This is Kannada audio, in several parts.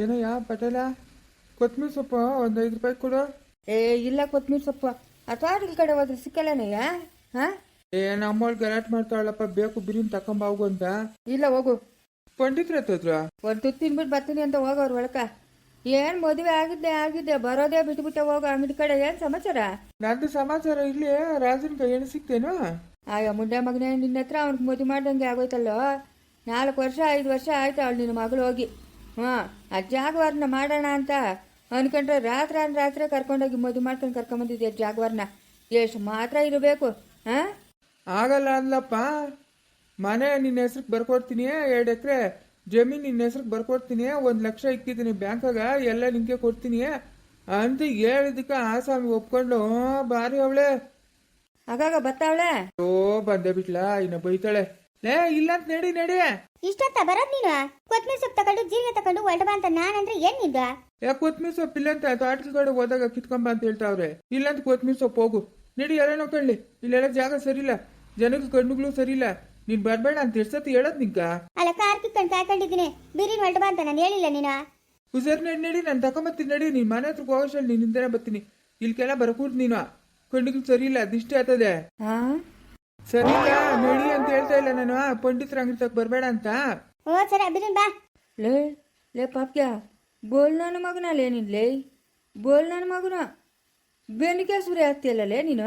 ಏನಯ್ಯ ಪಟೇಲ? ಕೊತ್ತಂಬರಿ ಸೊಪ್ಪು ಒಂದು ಐದು ರೂಪಾಯಿ ಕೊಡು. ಏ ಇಲ್ಲ ಕೊತ್ತಂಬರಿ ಸೊಪ್ಪು. ಇಲ್ಲಿ ಕಡೆ ಹೋದ್ರೆ ಸಿಕ್ಕಲ್ಲನಯ್ಯ ಹಾ? ಏ ನಮ್ಮವಳು ಗಲಾಟೆ ಮಾಡ್ತಾಳಪ್ಪ ಬೇಕು ಬಿರಿನ್ ತಕೊಂಬ ಹೋಗು ಅಂತ. ಇಲ್ಲ ಹೋಗು. ಪಂಡಿತ್ರ ಹತ್ತದ್ರ ಒಂದು ತುತ್ತು ತಿನ್ಬಿಟ್ಟು ಬರ್ತೀನಿ ಅಂತ ಹೋಗೋರು ಒಳಕ. ಏನ್ ಮದುವೆ ಆಗಿದ್ದೆ ಆಗಿದ್ದೆ ಬರೋದೇ ಬಿಟ್ಬಿಟ್ಟೆ ಹೋಗೋ ಅಂಗಡಿ ಕಡೆ. ಏನ್ ಸಮಾಚಾರ? ನಂದು ಸಮಾಚಾರ ಇಲ್ಲಿ ರಾಜನ್ ಕೈ ಸಿಗ್ತೇನು ಸಿಕ್ತೇನು? ಆಯ ಮುಂಡೆ ಮಗನೇ ನಿನ್ನ ಹತ್ರ ಅವ್ನಿಗೆ ಮದುವೆ ಮಾಡ್ದಂಗೆ ಆಗೋಯ್ತಲ್ಲೋ? ನಾಲ್ಕು ವರ್ಷ ಐದು ವರ್ಷ ಆಯ್ತು ಅವಳು ನಿನ್ನ ಮಗಳು ಹೋಗಿ. ಹಾಂ ಆ ಜಾಗವಾರನ ಮಾಡೋಣ ಅಂತ ಅನ್ಕೊಂಡ್ರೆ ರಾತ್ರಿ ಅನ್ ರಾತ್ರಿ ಕರ್ಕೊಂಡೋಗಿ ಮದುವೆ ಮಾಡ್ಕೊಂಡು ಕರ್ಕೊಂಬಂದಿದ್ದೆ ಜಾಗವಾರನ. ಎಷ್ಟು ಮಾತ್ರ ಇರಬೇಕು ಹಾಂ? ಆಗಲ್ಲ ಅಲ್ಲಪ್ಪ ಮನೆ ನಿನ್ನ ಹೆಸ್ರಿಗೆ ಬರ್ಕೊಡ್ತೀನಿ ಎರಡು ಎಕರೆ ಜಮೀನು ನಿನ್ನ ಹೆಸ್ರಿಗೆ ಬರ್ಕೊಡ್ತೀನಿ ಒಂದು ಲಕ್ಷ ಇಕ್ಕಿದ್ದೀನಿ ಬ್ಯಾಂಕಾಗ ಎಲ್ಲ ನಿಂಗೆ ಕೊಡ್ತೀನಿ ಅಂತ ಹೇಳಿದಕ್ಕೆ ಸ್ವಾಮಿ ಒಪ್ಕೊಂಡು "ಹ್ಞೂ, ಬಾರಿ ಅವಳೆ. ಆಗಾಗ ಬರ್ತಾವಳೆ ಓ ಬಂದೆ ಬಿಟ್ಲಾ ಇನ್ನ ಬೈತಾಳೆ. ಲೇ ಇಲ್ಲ ಅಂತ ನಡಿ ನಡಿ. ಇಷ್ಟೊತ್ತ ಬರೋದ್ ನೀನು? ಕೊತ್ಮೀರ್ ಸೊಪ್ಪು ತಗೊಂಡು ಜೀರಿಗೆ ತಗೊಂಡು ಹೊರಟ ಬಾ ಅಂತ ನಾನಂದ್ರೆ ಏನ್ನಿಂದ? ಯಾ ಕೊತ್ಮೀರಿ ಸೊಪ್ಪು ಇಲ್ಲ ಅಂತ ತೋಟದ ಕಡೆ ಹೋದಾಗ ಕಿತ್ಕೊಂಬ ಅಂತ ಹೇಳ್ತಾವ್ರೆ. ಇಲ್ಲ ಅಂತ ಕೊತ್ಮೀರಿ ಸೊಪ್ಪು ಹೋಗು. ನಡಿ ಎಲ್ಲ ನೋಡ್ಕೊಳ್ಳಿ ಇಲ್ಲೆಲ್ಲ ಜಾಗ ಸರಿಯಿಲ್ಲ. ಜನಕ್ಕೆ ಕಣ್ಣುಗಳು ಸರಿಯಿಲ್ಲ. ನೀನ್ ಬರ್ಬೇಡ ಅಂತ ಎಷ್ಟೊತ್ತು ಹೇಳೋದ್ ನಿಂಗ? ಅಲ್ಲ ಕಾರ್ ಕಣ್ ಕಾಯ್ಕೊಂಡಿದ್ದೀನಿ. ಬಿರಿನ್ ಹೊರಟ ಬಾ ಅಂತ ನಾನು ಹೇಳಿಲ್ಲ ನೀನು. ಹುಷಾರ್ ನಡಿ ನಡಿ ನಾನು ತಕೊಂಬತ್ತೀನಿ ನಡಿ. ನೀನ್ ಮನೆ ಹತ್ರ ಹೋಗೋಷ್ಟಲ್ಲಿ ನೀನ್ ಹಿಂದೆನೆ ಬರ್ತೀನಿ ಇಲ್ಕೆಲ್ಲ ಬರಕೂಡ್ದು ನೀನು. ಕಣ್ಣುಗಳು ಸರಿ ಇಲ್ಲ ಅದಿಷ್ಟೇ ಆಗ್ತದೆ. ಹಾಂ ಸರಿ ಇಲ್ಲ ನಡಿ ಅಂತ ಹೇಳ್ತಾ ಇಲ್ಲ ನಾನು. ಪಂಡಿತರ ಅಂಗಡಿ ಬರಬೇಡ ಅಂತ. ಓ ಸರ ಬಿರಿನ್ ಬಾ. ಲೇ ಲೇ ಪಾಪ್ಯ ಬೋಲ್ ನನ್ನ ಮಗನ ಲೇನಿಲ್ಲೇ ಲೇ? ಬೋಲ್ ನನ್ನ ಮಗನ? ಬೆನ್ನಿಗೆ ಸುರಿ ಹತ್ತಿಯಲ್ಲ ಲೇ ನೀನು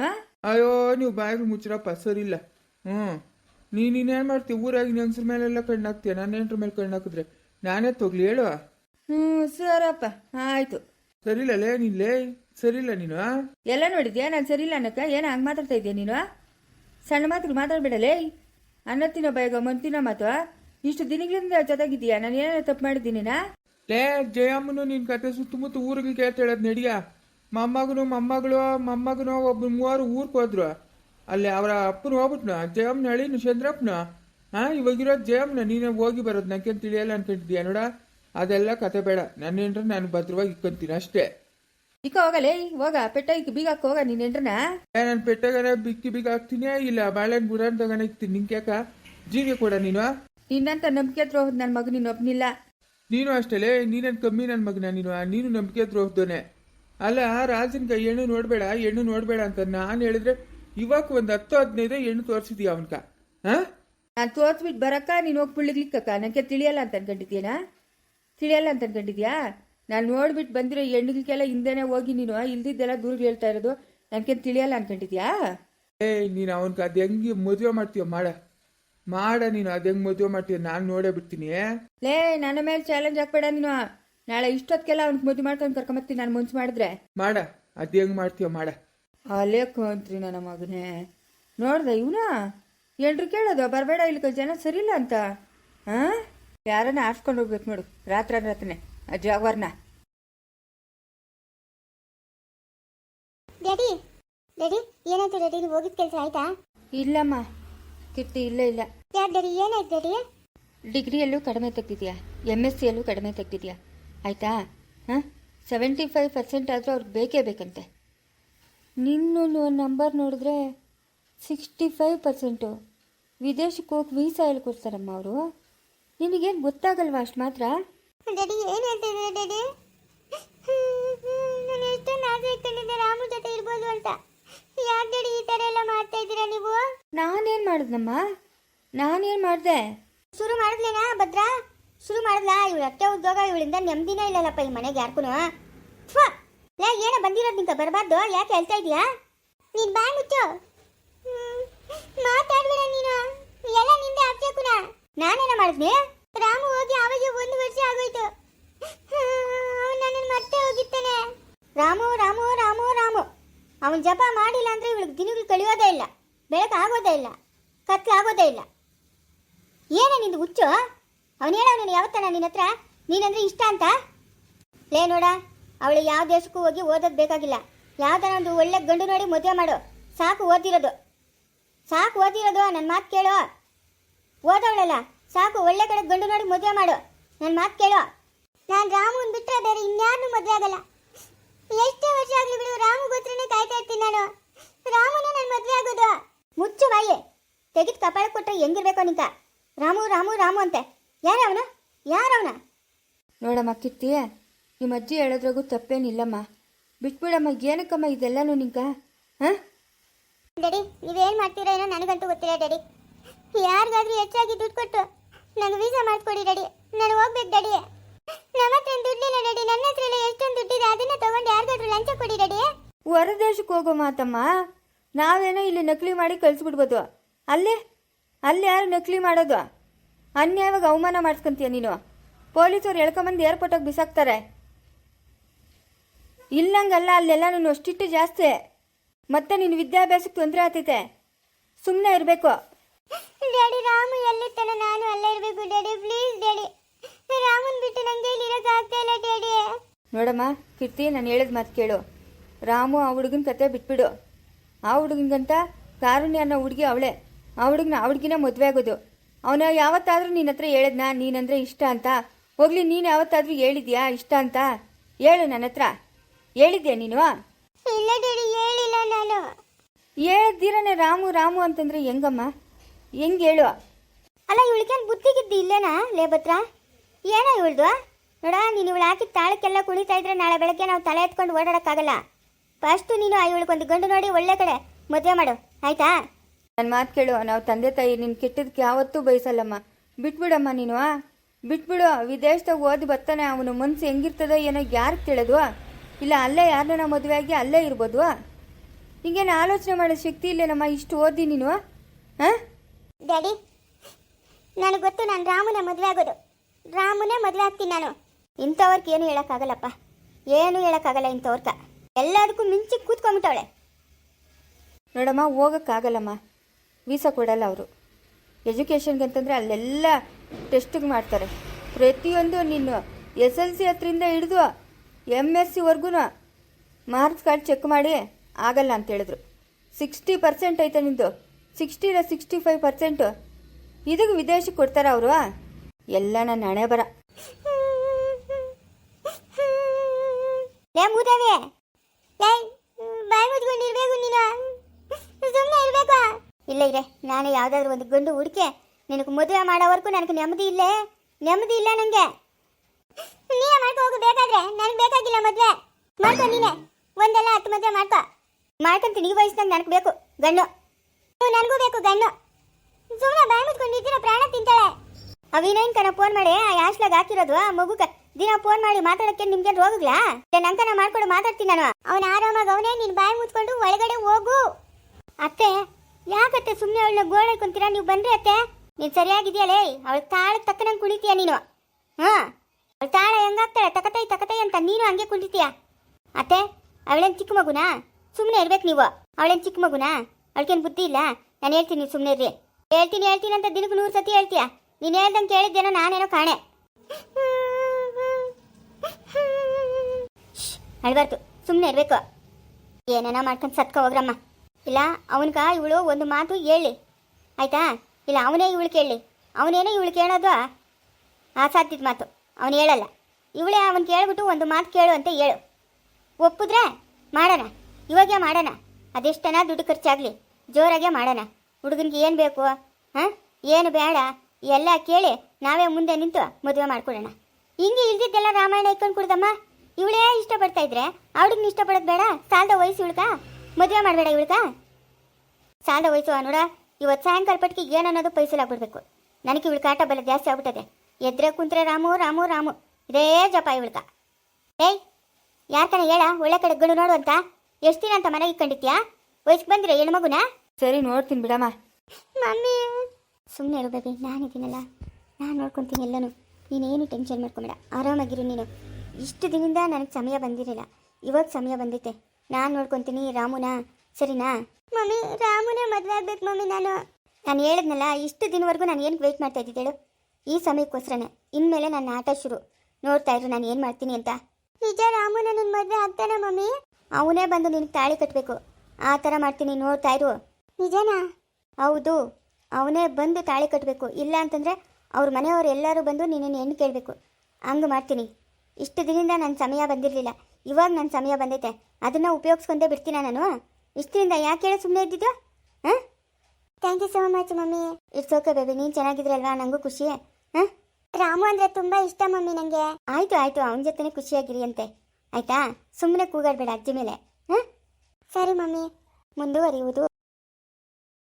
ಅಯ್ಯೋ ನೀವು ಬಾಯಿಗೆ ಮುಚ್ಚಿರಪ್ಪ ಸರಿ ಇಲ್ಲ. ಹ್ಞೂ. ನೀನು ಇನ್ನೇನು ಮಾಡ್ತೀವಿ ಊರಾಗಿ ಹೆಂಗಸ್ರ ಮೇಲೆಲ್ಲ ಕಣ್ಣು ಹಾಕ್ತೀಯ ನನ್ನ ಹೆಂಡ್ರ ಮೇಲೆ ಕಣ್ಣು ಹಾಕಿದ್ರೆ ನಾನೇ ತೊಗ್ಲಿ ಹೇಳು. ಹ್ಞೂ ಸರಪ್ಪ ಆಯಿತು. ಸರಿಲ್ಲ ಲೇ ನೀನು ಲೇ? ಸರಿಲ್ಲ ನೀನು ಎಲ್ಲ ನೋಡಿದ್ಯಾ? ನಾನು ಸರಿ ಇಲ್ಲ ಅನ್ನಕ್ಕ? ಏನು ಹಂಗೆ ಮಾತಾಡ್ತಾ ಇದೆಯಾ ನೀನು ಸಣ್ಣ ಮಾತುಗಳು ಮಾತಾಡಬೇಡಲೆ? ಅನ್ನತ್ತಿನ ಬೇಗ ಮನ್ ತಿನ್ನೋ ಮಾತು. ಇಷ್ಟು ದಿನಗಳಿಂದ ಜೊತೆಗಿದ್ದೀಯಾ? ನಾನು ಏನಾರ ತಪ್ಪು ಮಾಡಿದ್ದೀನಿನಾ? ಲೇ, ಜಯಮ್ಮನು ನಿನ್ ಕತೆ ಸುತ್ತಮುತ್ತ ಊರಿಗೆ ಕೇಳ್ತಾಳದ್ ನಡಿಯ? ಮೊಮ್ಮಗನು ಮೊಮ್ಮಗಳು, ಮೊಮ್ಮಗನು ಒಬ್ಬ ಮೂವರು ಊರ್ಗೆ ಹೋದ್ರು. ಅಲ್ಲಿ ಅವರ ಅಪ್ಪನ ಹೋಗ್ಬಿಟ್ನ. ಜಯಮ್ಮನ ಹಳಿನು ಚಂದ್ರಪ್ಪನ ಹಾ ಇವಾಗಿರೋ ಜಯಮ್ಮನ. ನೀನೇ ಹೋಗಿ ಬರೋದು ನಂಗೆ ತಿಳಿಯಲ್ಲ ಅನ್ಕೊಂಡಿದ್ಯಾ ನೋಡ? ಅದೆಲ್ಲ ಕತೆ ಬೇಡ. ನನ್ನ ನಾನು ಭದ್ರವಾಗಿ ಇಕ್ಕೊಂತೀನಿ ಅಷ್ಟೇ. ಇಕ್ಕ ಹೋಗಲೇ ಹೋಗ ಪೆಟ್ಟ ಬೀಗ ಹೋಗ ನೀನ್ ಎಂಟ್ರನ? ನಾನು ಪೆಟ್ಟಾಗನ ಬಿಕ್ಕಿ ಬೀಗ ಹಾಕ್ತೀನಿ ಇಲ್ಲ ಬಾಳೆಹಣ್ಣು ಗುರಾನ್ ತಗೊಂಡ ಇಕ್ತೀನಿ. ನಿಂಗೆ ಯಾಕ? ಜೀರಿಗೆ ಕೊಡ ನೀನು ನಿನ್ನಂತ ನಂಬಿಕೆ ಹತ್ರ ಹೋದ್ ನನ್ನ ಮಗ ನೀನು ಒಬ್ಬನಿಲ್ಲ ನೀನು ಅಷ್ಟೇ ಕಮ್ಮಿ ನನ್ನ ಮಗನ ನೀನು ನೀನು ನಂಬಿಕೆ ದ್ರೋಹದೋನೆ ಅಲ್ಲ ರಾಜನ್ ಕೈ ಹೆಣ್ಣು ನೋಡಬೇಡ ಹೆಣ್ಣು ನೋಡಬೇಡ ಅಂತ ನಾನು ಹೇಳಿದ್ರೆ ಇವಾಗ ಒಂದು ಹತ್ತು ಹದಿನೈದು ಹೆಣ್ಣು ತೋರಿಸಿದೀಯ ಅವನ್ಕ ಹಾ ನಾನು ತೋರ್ಸ್ಬಿಟ್ಟು ಬರಕ್ಕ ನೀನು ಹೋಗಿ ಪುಳ್ಳಿಗ್ಲಿಕ್ಕಕ್ಕ ನನಗೆ ತಿಳಿಯಲ್ಲ ಅಂತ ಅನ್ಕೊಂಡಿದ್ಯೇನಾ ತಿಳಿಯಲ್ಲ ಅಂತ ಅನ್ಕೊಂಡಿದ್ಯಾ ನಾನು ನೋಡ್ಬಿಟ್ಟು ಬಂದಿರೋ ಹೆಣ್ಣಿಗೆಲ್ಲ ಹಿಂದೆನೆ ಹೋಗಿ ನೀನು ಇಲ್ದಿದ್ದೆಲ್ಲ ದೂರ ಹೇಳ್ತಾ ಇರೋದು. ನನ್ಕೇನು ತಿಳಿಯಲ್ಲ ಅನ್ಕೊಂಡಿದ್ಯಾ? ಏ ನೀನು ಅವನಿಗೆ ಅದು ಹೆಂಗೆ ಮದುವೆ ಮಾಡ್ತೀಯೋ ಮಾಡ. ಮಾಡ ನೀನು ಅದು ಹೆಂಗೆ ಮದುವೆ ಮಾಡ್ತೀಯ ನಾನು ನೋಡೇ ಬಿಡ್ತೀನಿ. ಲೇ ನನ್ನ ಮೇಲೆ ಚಾಲೆಂಜ್ ಹಾಕ್ಬೇಡ ನೀನು. ನಾಳೆ ಇಷ್ಟೊತ್ತಿಗೆಲ್ಲ ಅವ್ನಿಗೆ ಮದುವೆ ಮಾಡ್ಕೊಂಡು ಕರ್ಕೊಂಬರ್ತೀನಿ ನಾನು ಮುಂಚೆ ಮಾಡಿದ್ರೆ. ಮಾಡ ಅದು ಹೆಂಗೆ ಮಾಡ್ತೀಯೋ ಮಾಡ. ಅಲ್ಲೇ ಕೋಂತ್ರಿ ನನ್ನ ಮಗನೇ. ನೋಡ್ದೆ ಇವನ? ಎಲ್ರು ಕೇಳೋದು ಬರಬೇಡ ಇಲ್ಲಿ ಜನ ಸರಿಯಿಲ್ಲ ಅಂತ. ಹಾಂ ಯಾರನ್ನ ಆರಿಸ್ಕೊಂಡು ಹೋಗ್ಬೇಕು ನೋಡು ರಾತ್ರಿ ರಾತ್ರಿನೇ. ಜಾಗವಾರನ ಡ್ಯಾಡಿ ಡ್ಯಾಡಿ ಏನಾಯ್ತು ಡ್ಯಾಡಿ? ನೀವು ಹೋಗಿದ್ ಕೆಲಸ ಆಯ್ತಾ? ಇಲ್ಲಮ್ಮ ಕಿಟ್ಟಿ ಇಲ್ಲ ಇಲ್ಲ. ಯಾಕೆ ಡ್ಯಾಡಿ ಏನಾಯ್ತು ಡ್ಯಾಡಿ? ಡಿಗ್ರಿಯಲ್ಲೂ ಕಡಿಮೆ ತೆಗ್ದಿದ್ಯಾ? ಎಂ ಎಸ್ ಸಿಯಲ್ಲೂ ಕಡಿಮೆ ತೆಗ್ದಿದ್ಯಾ? ಆಯಿತಾ? ಹಾಂ? ಸೆವೆಂಟಿ ಫೈವ್ ಪರ್ಸೆಂಟ್ ಆದರೂ ಅವ್ರಿಗೆ ಬೇಕೇ ಬೇಕಂತೆ. ನಿನ್ನ ನಂಬರ್ ನೋಡಿದ್ರೆ ಸಿಕ್ಸ್ಟಿ ಫೈವ್ ಪರ್ಸೆಂಟು ವಿದೇಶಕ್ಕೆ ಹೋಗಿ ವೀಸಾ ಹೇಳ್ಕೊಡ್ತಾರಮ್ಮ ಕೊಡ್ತಾರಮ್ಮ ಅವರು? ನಿನಗೇನು ಗೊತ್ತಾಗಲ್ವಾ ಅಷ್ಟು ಮಾತ್ರ? ಡ್ಯಾಡಿ ಏನು ಹೇಳ್ತಿದ್ದೀರಾ ಡ್ಯಾಡಿ ನಾನು ಎಷ್ಟೊಂದು ಆಸೆ ಇಟ್ಕೊಂಡಿದ್ದೆ ರಾಮು ಜೊತೆ ಇರ್ಬೋದು ಅಂತ. ಯಾಕೆ ಡ್ಯಾಡಿ ಈ ಥರ ಎಲ್ಲ ಮಾಡ್ತಾ ಇದ್ದೀರಾ ನೀವು? ನಾನೇನು ಮಾಡಿದ್ನಮ್ಮ? ನಾನೇನು ಮಾಡಿದೆ? ಶುರು ಮಾಡಿದ್ಲೇನಾ ಭದ್ರಾ? ಶುರು ಮಾಡಿದ್ಲಾ? ಇವಳು ಅತ್ತೆ ಉದ್ಯೋಗ ಇವಳಿಂದ ನೆಮ್ಮದಿನೇ ಇಲ್ಲಲ್ಲಪ್ಪ ಈ ಮನೆಗೆ ಯಾರ್ಗೂ ಲೇ ಏನೋ ಬಂದಿರೋದು ನಿಂತ ಬರಬಾರ್ದು ಯಾಕೆ ಹೇಳ್ತಾ ಇದೀಯಾ ನೀನು ಬಾ ಮುಚ್ಚು. ಮಾತಾಡ್ಬೇಡ ನೀನು. ಎಲ್ಲ ನಿಂದೆ ಅಚ್ಚಕುನ ನಾನೇನ ಮಾಡಿದ್ನಿ ರಾಮು ಹೋಗಿ ಅವಾಗ ಒಂದು ವರ್ಷ ನನ್ನನ್ನು ಮತ್ತೆ ಹೋಗಿತ್ತಾನೆ ರಾಮು ರಾಮು ರಾಮು ರಾಮು. ಅವನ್ ಜಪ ಮಾಡಿಲ್ಲ ಅಂದ್ರೆ ಇವಳಿಗೆ ದಿನಗಳು ಕಳಿಯೋದೇ ಇಲ್ಲ. ಬೆಳಕು ಆಗೋದೇ ಇಲ್ಲ. ಕತ್ಲು ಆಗೋದೇ ಇಲ್ಲ. ಏನೇ ನಿಂದು ಹುಚ್ಚು? ಅವನು ಹೇಳ ನೀನು ಯಾವತ್ತನ ನಿನ್ನ ಹತ್ರ? ನೀನಂದ್ರೆ ಇಷ್ಟ ಅಂತ? ಲೇ ನೋಡ, ಅವಳು ಯಾವ ದೇಶಕ್ಕೂ ಹೋಗಿ ಓದೋದು ಬೇಕಾಗಿಲ್ಲ. ಯಾವ್ದಾರ ಒಂದು ಒಳ್ಳೆ ಗಂಡು ನೋಡಿ ಮದುವೆ ಮಾಡು. ಸಾಕು ಓದಿರೋದು. ಸಾಕು ಓದಿರೋದು ನನ್ನ ಮಾತು ಕೇಳು. ಓದವಳಲ್ಲ, ಸಾಕು ಒಳ್ಳೆ ಕಡೆ ಗಂಡು ನೋಡಿ ಮದುವೆ ಮಾಡು. ನನ್ನ ಮಾತು ಕೇಳೋ. ನಾನು ರಾಮನ್ ಬಿಟ್ಟರೆ ಬೇರೆ ಇನ್ಯಾರನ್ನೂ ಮದುವೆ ಆಗಲ್ಲ. ಎಷ್ಟೇ ವರ್ಷ ಆಗಲಿ ಬಿಡು ರಾಮು ಗೋತ್ರನೇ ಕಾಯ್ತಾ ಇರ್ತೀನಿ ನಾನು. ರಾಮನೇ ನನ್ನ ಮದುವೆ ಆಗೋದು. ಮುಚ್ಚು ಬಾಯಿ. ತೆಗೆದು ಕಪಾಳ ಕೊಟ್ಟರೆ ಹೆಂಗಿರ್ಬೇಕು ನಿಂತ? ರಾಮು ರಾಮು ರಾಮು ಅಂತೆ. ಯಾರವನ ಯಾರವನ ನೋಡಮ್ಮ ಕಿತ್ತಿ ನಿಮ್ಮ ಅಜ್ಜಿ ಹೇಳೋದ್ರಾಗೂ ತಪ್ಪೇನಿಲ್ಲಮ್ಮ. ಬಿಟ್ಬಿಡಮ್ಮ ಏನಕ್ಕಮ್ಮ ಇದೆಲ್ಲನೂ ನಿಂಕ ಹಾಂ? ಡ್ಯಾಡಿ ನೀವೇನು ಮಾಡ್ತೀರಾ ಏನೋ ನನಗಂತೂ ಗೊತ್ತಿಲ್ಲ ಡ್ಯಾಡಿ. ಯಾರಿಗಾದ್ರೂ ಹೆಚ್ಚಾಗಿ ದುಡ್ಡು ಕೊಟ್ಟು ನನಗೆ ವೀಸಾ ಮಾಡಿಕೊಡಿ ಡ್ಯಾಡಿ. ನಾನು ಹೋಗ್ಬೇಕು ಡ್ಯಾಡಿ ನಮ್ಮ ಹತ್ರ ದುಡ್ಡಿಲ್ಲ ಡ್ಯಾಡಿ ನನ್ನ ಹತ್ರ ಎಲ್ಲ ಎಷ್ಟೊಂದು ದುಡ್ಡಿದೆ ಅದನ್ನ ತಗೊಂಡು ಯಾರಿಗಾದ್ರೂ ಲಂಚ ಕೊಡಿ ಡಡಿ ಹೊರ ದೇಶಕ್ಕೆ ಹೋಗೋ ಮಾತಮ್ಮ. ನಾವೇನೋ ಇಲ್ಲಿ ನಕಲಿ ಮಾಡಿ ಕಳಿಸ್ಬಿಡ್ಬೋದು. ಅಲ್ಲಿ ಅಲ್ಲಿ ಯಾರು ನಕಲಿ ಮಾಡೋದು? ಅನ್ಯಾಯವಾಗಿ ಅವಮಾನ ಮಾಡಿಸ್ಕೊಂತೀಯ ನೀನು? ಪೊಲೀಸರು ಎಳ್ಕೊಂಬಂದು ಏರ್ಪೋರ್ಟಾಗಿ ಬಿಸಾಕ್ತಾರೆ. ಇಲ್ಲಂಗಲ್ಲ ಅಲ್ಲೆಲ್ಲ ನೀನು ಅಷ್ಟಿಟ್ಟು ಜಾಸ್ತಿ. ಮತ್ತೆ ನಿನ್ನ ವಿದ್ಯಾಭ್ಯಾಸಕ್ಕೆ ತೊಂದರೆ ಆಗ್ತೈತೆ. ಸುಮ್ಮನೆ ಇರಬೇಕು. ಡ್ಯಾಡಿ ರಾಮು ಎಲ್ಲಿರ್ತಾನೆ ನಾನು ಅಲ್ಲೇ ಇರಬೇಕು ಡ್ಯಾಡಿ ರಾಮನ್ ಬಿಟ್ಟು ನಂಗೆ ಇಲ್ಲಿ ಇರಕ್ಕೆ ಆಗ್ತಾ ಇಲ್ಲ ಡ್ಯಾಡಿ ನೋಡಮ್ಮ ಕೀರ್ತಿ ನಾನು ಹೇಳಿದ ಮಾತು ಕೇಳು. ರಾಮು ಆ ಹುಡುಗನ ಕತೆ ಬಿಟ್ಬಿಡು. ಆ ಹುಡುಗನಿಗಂತ ಕಾರುಣ್ಯ ಅನ್ನೋ ಹುಡುಗಿ ಅವಳೆ. ಆ ಹುಡುಗನ ಆ ಹುಡುಗಿನ ಮದುವೆ ಆಗೋದು. ಅವನ ಯಾವತ್ತಾದರೂ ನಿನ್ನ ಹತ್ರ ಹೇಳಿದ್ನಾ ನೀನಂದ್ರೆ ಇಷ್ಟ ಅಂತ? ಹೋಗ್ಲಿ ನೀನು ಯಾವತ್ತಾದ್ರೂ ಹೇಳಿದ್ಯಾ ಇಷ್ಟ ಅಂತ? ಹೇಳು ನನ್ನ ಹತ್ರ. ಹೇಳಿದ್ಯಾ ನೀನು? ಇಲ್ಲ ಡ್ಯಾಡಿ ಹೇಳಿಲ್ಲ ನಾನು. ಹೇಳ್ದಿರನೆ ರಾಮು ರಾಮು ಅಂತಂದ್ರೆ ಹೆಂಗಮ್ಮ? ಹೆಂಗ್ ಹೇಳು? ಅಲ್ಲ ಇವಳಿಗೇನು ಬುದ್ಧಿಗಿದ್ದು ಇಲ್ಲೇನಾ ಲೇಬತ್ರ ಏನೋ ಇವಳ್ದು? ನೋಡ ನೀನು ಇವಳು ಹಾಕಿದ ತಾಳಕ್ಕೆಲ್ಲ ಕುಣಿತಾ ಇದ್ರೆ ನಾಳೆ ಬೆಳಗ್ಗೆ ನಾವು ತಲೆ ಎತ್ಕೊಂಡು ಓಡಾಡೋಕ್ಕಾಗಲ್ಲ. ಫಸ್ಟ್ ನೀನು ಇವಳಿಗೊಂದು ಗಂಡು ನೋಡಿ ಒಳ್ಳೆ ಕಡೆ ಮದುವೆ ಮಾಡು. ಆಯ್ತಾ? ನನ್ನ ಮಾತು ಕೇಳು ನಾವು ತಂದೆ ತಾಯಿ ನಿನ್ನ ಕೆಟ್ಟದಕ್ಕೆ ಯಾವತ್ತೂ ಬಯಸಲ್ಲಮ್ಮ. ಬಿಟ್ಬಿಡಮ್ಮ ನೀನು ಬಿಟ್ಬಿಡು ವಿದೇಶದಾಗ ಓದಿ ಬರ್ತಾನೆ ಅವನು ಮನ್ಸು ಹೆಂಗಿರ್ತದೋ ಏನೋ ಯಾರು ತಿಳಿದು ಇಲ್ಲ ಅಲ್ಲೇ ಯಾರನ್ನ ಮದುವೆ ಆಗಿ ಅಲ್ಲೇ ಇರ್ಬೋದು ಹಿಂಗೇನು ಆಲೋಚನೆ ಮಾಡೋ ಶಕ್ತಿ ಇಲ್ಲೇನಮ್ಮ ಇಷ್ಟು ಓದಿ ನೀನು ಹಾಂ ಡ್ಯಾಡಿ ನನಗೆ ಗೊತ್ತು ನಾನು ರಾಮನ ಮದುವೆ ಆಗೋದು. ರಾಮನೇ ಮದುವೆ ಆಗ್ತೀನಿ ನಾನು. ಇಂಥವ್ರಿಗೆ ಏನು ಹೇಳೋಕ್ಕಾಗಲ್ಲಪ್ಪ. ಏನು ಹೇಳೋಕ್ಕಾಗಲ್ಲ ಇಂಥವ್ರಕ. ಎಲ್ಲದಕ್ಕೂ ಮಿಂಚಿ ಕೂತ್ಕೊಂಬಿಟ್ಟವಳೆ ನೋಡಮ್ಮ, ಹೋಗೋಕ್ಕಾಗಲ್ಲಮ್ಮ. ವೀಸಾ ಕೊಡಲ್ಲ ಅವರು. ಎಜುಕೇಷನ್ಗಂತಂದರೆ ಅಲ್ಲೆಲ್ಲ ಟೆಸ್ಟಿಗೆ ಮಾಡ್ತಾರೆ. ಪ್ರತಿಯೊಂದು ನೀನು ಎಸ್ ಎಲ್ ಸಿ ಹತ್ರಿಂದ ಹಿಡಿದು ಎಂ ಎಸ್ ಸಿವರೆಗೂ ಮಾರ್ಕ್ಸ್ ಕಾರ್ಡ್ ಚೆಕ್ ಮಾಡಿ ಆಗಲ್ಲ ಅಂತ ಹೇಳಿದ್ರು. ಸಿಕ್ಸ್ಟಿ ಪರ್ಸೆಂಟ್ ಐತೆ ನಿಂದು. ಸಿಕ್ಸ್ಟಿನ ಸಿಕ್ಸ್ಟಿ ಫೈವ್ ಪರ್ಸೆಂಟು. ಇದಕ್ಕೆ ವಿದೇಶಕ್ಕೆ ಕೊಡ್ತಾರ ಅವರು? ಎಲ್ಲ ನನ್ನ ಹಣೆ ಬರ ಲೇ ಮೂದೇವಿ ಲೇ ಬಾಯಿ ಮುಚ್ಕೊಂಡಿರ್ಬೇಕು ನೀನು. ಸುಮ್ಮನೆ ಇರ್ಬೇಕು. ಇಲ್ಲ ಇರೆ, ನಾನು ಯಾವುದಾದ್ರು ಒಂದು ಗಂಡು ಹುಡುಕೆ ನಿನಗೆ ಮದುವೆ ಮಾಡೋವರೆಗೂ ನನಗೆ ನೆಮ್ಮದಿ ಇಲ್ಲೇ. ನೆಮ್ಮದಿ ಇಲ್ಲ ನನಗೆ ನೀನೇ ಮಾಡ್ಕೊ, ಹೋಗು, ಬೇಕಾದ್ರೆ. ನನಗೆ ಬೇಕಾಗಿಲ್ಲ ಮದುವೆ. ಮಾಡ್ಕೊ ನೀನೆ. ಒಂದೆಲ್ಲ ಹತ್ತು ಮದುವೆ ಮಾಡ್ಕೊ. ಮಾಡ್ಕೊಂತೀನಿ, ಈ ವಯಸ್ಸಿನಾಗ ನನಗೆ ಬೇಕು ಗಂಡು. ನನಗೂ ಬೇಕು ಗಂಡು. ಸುಮ್ಮನೆ ಬಾಯಿ ಮುಚ್ಕೊಂಡಿದ್ದೀರ ಪ್ರಾಣ ತಿಂತಾಳೆ. ಅವಿನೇನ್ ಕಣ, ಫೋನ್ ಮಾಡಿ, ಆ ಯಾಶ್ಲಾಗ ಹಾಕಿರೋದು ಮಗುಗ. ದಿನ ಫೋನ್ ಮಾಡಿ ಮಾತಾಡಕ್ಕೆ ನಿಮ್ಗೆ ಹೋಗುಗ್ಲಾ? ನಂಕನ ಮಾಡ್ಕೊಂಡು ಮಾತಾಡ್ತೀನಿ ನಾನು. ಅವನ ಆರಾಮಾಗಿ ಅವನೇ, ನೀನ್ ಬಾಯಿ ಮುಚ್ಕೊಂಡು ಒಳಗಡೆ ಹೋಗು. ಅತ್ತೆ, ಯಾಕತ್ತೆ ಸುಮ್ಮನೆ ಅವಳನ್ನ ಗೋಳೈಕೊಂತೀರಾ ನೀವು ಬಂದ್ರಿ ಅತ್ತೆ. ನೀನ್ ಸರಿಯಾಗಿದೆಯಲ್ಲೇ ಅವಳ ತಾಳಕ್ಕೆ ತಕ್ಕನಂಗೆ ಕುಣಿತೀಯ ನೀನು? ಹಾ? ಅವಳ ತಾಳ ಹೆಂಗಾಗ್ತಾಳೆ? ತಕತೈ ತಕತೈ ಅಂತ ನೀನು ಹಂಗೆ ಕುಣಿತೀಯ ಅತ್ತೆ, ಅವಳೇನ್ ಚಿಕ್ಕ ಮಗುನಾ? ಸುಮ್ಮನೆ ಇರ್ಬೇಕು ನೀವು. ಅವಳೇನ್ ಚಿಕ್ಕ ಮಗುನಾ? ಅವಳಿಗೇನು ಬುದ್ಧಿ ಇಲ್ಲ? ನಾನು ಹೇಳ್ತೀನಿ ನೀವು ಸುಮ್ಮನೆ ಇರ್ರಿ. ಹೇಳ್ತೀನಿ ಹೇಳ್ತೀನಿ ಅಂತ ದಿನಕ್ಕೆ ನೂರು ಸತಿ ಹೇಳ್ತೀಯ? ನೀನು ಹೇಳ್ದಂಗೆ ಕೇಳಿದ್ದೇನೋ ನಾನೇನೋ ಕಾಣೆ. ಅಳ್ಬಾರ್ದು ಸುಮ್ಮನೆ ಇರಬೇಕು. ಏನೇನೋ ಮಾಡ್ಕೊಂಡು ಸತ್ಕ ಹೋಗ್ರಮ್ಮ. ಇಲ್ಲ, ಅವನ್ಗ ಇವಳು ಒಂದು ಮಾತು ಹೇಳಿ. ಆಯ್ತಾ? ಇಲ್ಲ, ಅವನೇ ಇವಳು ಕೇಳಿ. ಅವನೇನೋ ಇವಳು ಕೇಳೋದು ಅಸಾಧ್ಯದ ಮಾತು. ಅವನು ಹೇಳಲ್ಲ. ಇವಳೇ ಅವನು ಕೇಳ್ಬಿಟ್ಟು ಒಂದು ಮಾತು ಕೇಳು ಅಂತ ಹೇಳು. ಒಪ್ಪಿದ್ರೆ ಮಾಡೋಣ. ಇವಾಗೇ ಮಾಡೋಣ? ಅದೆಷ್ಟನ ದುಡ್ಡು ಖರ್ಚಾಗಲಿ? ಜೋರಾಗೆ ಮಾಡೋಣ? ಹುಡುಗನಿಗೆ ಏನು ಬೇಕು? ಹಾಂ? ಏನು ಬೇಡ? ಎಲ್ಲ ಕೇಳಿ ನಾವೇ ಮುಂದೆ ನಿಂತು ಮದುವೆ ಮಾಡ್ಕೊಡೋಣ. ಹಿಂಗೆ ಇಲ್ದಿದ್ದೆಲ್ಲ ರಾಮಾಯಣ ಇಟ್ಕೊಂಡು ಕುಡ್ದಮ್ಮ? ಇವಳೇ ಇಷ್ಟಪಡ್ತಾ ಇದ್ರೆ ಅವಳಿಗೆ ಇಷ್ಟಪಡೋದು ಬೇಡ. ಸಾಲದ ವಯಸ್ಸು ಇವಳ್ಕ? ಮದುವೆ ಮಾಡಬೇಡ ಇವಳ್ಕ? ಸಾಲದ ವಯಸ್ಸು ನೋಡ ಇವತ್ತು ಸಾಯಂಕಾಲ ಪಟ್ಟಿಗೆ ಏನನ್ನೋದು ಅನ್ನೋದು ಪೈಸಲಾಗ್ಬಿಡ್ಬೇಕು. ನನಗೆ ಇವಳು ಕಾಟ ಬಲ ಜಾಸ್ತಿ ಆಗ್ಬಿಟ್ಟದೆ. ಎದ್ರೆ ಕುಂತ್ರೆ ರಾಮು ರಾಮು ರಾಮು. ಇದೇ ಜಪ ಇವಳ್ಕ. ಏಯ್ ಯಾರ ಕಣ ಹೇಳ? ಒಳ್ಳೆ ಕಡೆ ಗಂಡು ನೋಡು ಅಂತ. ಎಷ್ಟು ದಿನ ಅಂತ ಮನೆಗೆ ಇಟ್ಕೊಂಡಿದ್ಯಾ? ವಯಸ್ಸಿಗೆ ಬಂದಿರೋ ಹೆಣ್ಮಗುನ? ಸರಿ ನೋಡ್ತೀನಿ ಬಿಡಮ್ಮ. ಮಮ್ಮಿ. ಸುಮ್ಮನೆ ಇರು ಬೇಬಿ ನಾನಿದ್ದೀನಲ್ಲ. ನಾನು ನೋಡ್ಕೊತೀನಿ ಎಲ್ಲನೂ. ನೀನೇನು ಟೆನ್ಷನ್ ಮಾಡ್ಕೊಂಬೇಡ. ಆರಾಮಾಗಿರು ನೀನು. ಇಷ್ಟು ದಿನದಿಂದ ನನಗೆ ಸಮಯ ಬಂದಿರಲಿಲ್ಲ ಇವಾಗ ಸಮಯ ಬಂದಿತ್ತೆ ನಾನು ನೋಡ್ಕೊತೀನಿ ರಾಮುನ. ಸರಿನಾ? ಮಮ್ಮಿ, ರಾಮುನ ಮದುವೆ ಆಗ್ಬೇಕು ಮಮ್ಮಿ ನಾನು. ನಾನು ಹೇಳಿದ್ನಲ್ಲ, ಇಷ್ಟು ದಿನವರೆಗೂ ನಾನು ಏನು ವೆಯ್ಟ್ ಮಾಡ್ತಾ ಇದ್ದಿದ್ದೇಳು ಈ ಸಮಯಕ್ಕೋಸ್ಕರನೇ. ಇನ್ಮೇಲೆ ನನ್ನ ಆಟ ಶುರು. ನೋಡ್ತಾ ಇರು, ನಾನು ಏನು ಮಾಡ್ತೀನಿ ಅಂತ. ನಿಜ ರಾಮುನ ನನ್ನ ಮದುವೆ ಆಗ್ತಾನೆ ಮಮ್ಮಿ? ಅವನೇ ಬಂದು ನಿನಗೆ ತಾಳಿ ಕಟ್ಟಬೇಕು ಆ ಥರ ಮಾಡ್ತೀನಿ, ನೋಡ್ತಾ ಇರು. ನಿಜನಾ? ಹೌದು. ಅವನೇ ಬಂದು ತಾಳಿ ಕಟ್ಟಬೇಕು ಇಲ್ಲ ಅಂತಂದರೆ ಅವ್ರ ಮನೆಯವರು ಎಲ್ಲರೂ ಬಂದು ನಿನ್ನನ್ನು ಹೆಣ್ಣು ಕೇಳಬೇಕು. ಹಂಗೆ ಮಾಡ್ತೀನಿ. ಇಷ್ಟು ದಿನದಿಂದ ನನ್ನ ಸಮಯ ಬಂದಿರಲಿಲ್ಲ. ಇವಾಗ ನನ್ನ ಸಮಯ ಬಂದೈತೆ. ಅದನ್ನು ಉಪಯೋಗಿಸ್ಕೊಂಡೇ ಬಿಡ್ತೀನಿ ನಾನು? ಇಷ್ಟರಿಂದ ಯಾಕೆ ಹೇಳಿ ಸುಮ್ಮನೆ ಇದ್ದಿದ್ದು? ಹಾಂ? Thank you so much mummy. It's okay baby ನೀನು ಚೆನ್ನಾಗಿದ್ರಲ್ವಾ? ನನಗೂ ಖುಷಿ. ಹಾಂ? ರಾಮು ಅಂದರೆ ತುಂಬ ಇಷ್ಟ ಮಮ್ಮಿ ನನಗೆ ಆಯಿತು ಆಯಿತು. ಅವನ ಜೊತೆನೆ ಖುಷಿಯಾಗಿರಿ ಅಂತೆ. ಆಯಿತಾ? ಸುಮ್ಮನೆ ಕೂಗಾಡಬೇಡ ಅಜ್ಜಿ ಮೇಲೆ. ಹಾಂ? ಸರಿ ಮಮ್ಮಿ. ಮುಂದುವರಿಯುವುದು.